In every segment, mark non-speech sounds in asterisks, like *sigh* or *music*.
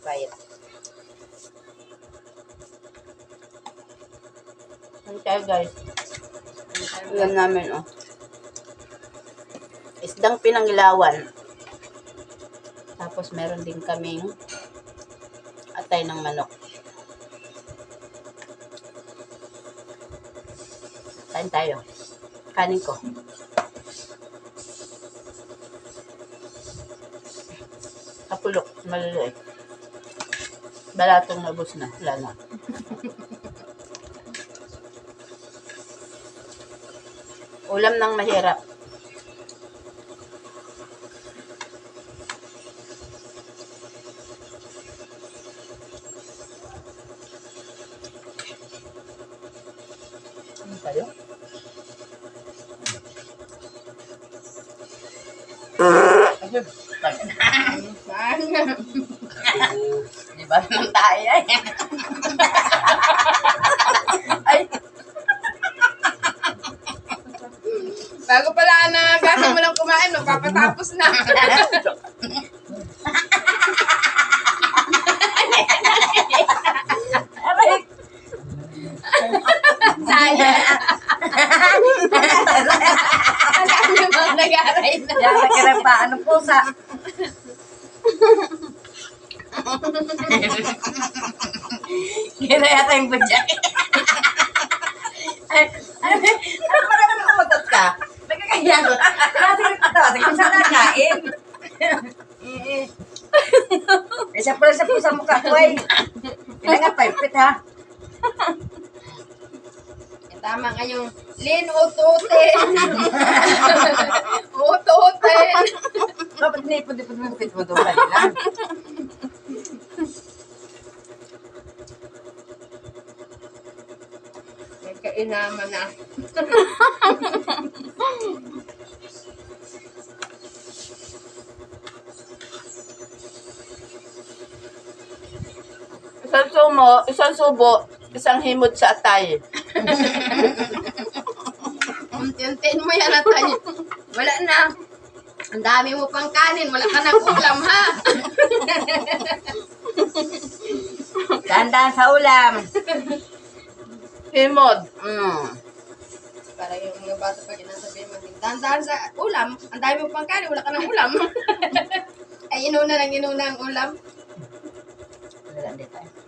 Payat. Ano guys? Ulam namin oh. Isdang pinanglawan. Tapos meron din kaming atay ng manok. Kain tayo. Kanin ko. Kapulok, maliliit. Balatong nabos na. Wala na. Ulam ng mahirap. Ano tayo? Di ba naman tayo eh? Ay, Bago pala na gasa mo lang kumain, magpapatapos na. *laughs* aray. Sayang. Ang dami mga nag-aray na. Nakirap pa. Anong pusa? Kira yata yung budyak. Ano pa naman kumutot ka? Nagkakaya ko. Kasi ito, kung saan nakain. Isa pala sa pusa mo ka, Kuway. Kailangan nga, paipit ha. Tama nga yung Lin ututin. Pit mo doon kanila. Nagkainaman na. Isang sumo, isang subo, isang himod sa atay. Unti-untiin mo yan at tayo. Wala na. Ang dami mo pang kanin. Wala ka ng ulam, ha? Dandan sa ulam. Himod. Mm. Para yung mga bata pag inasabi mo, dandan sa ulam. Ang dami mo pang kanin. Wala ka ng ulam. *laughs* Ay, inuna lang inuna ang ulam. Wala din tayo.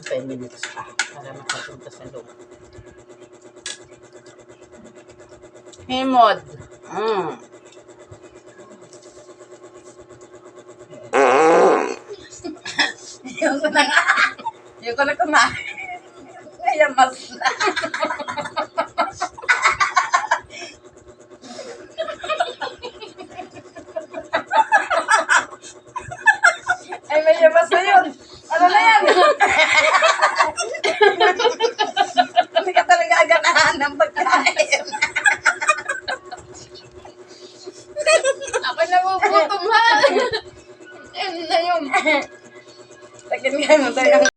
Five minutes pa para makapunta sa loob. Himod. Mm. Yung ko na nga. Yung ko na kumain. Ngayon mas nagugutom ha. *laughs* Ayun na yun. Takin nga mo tayo.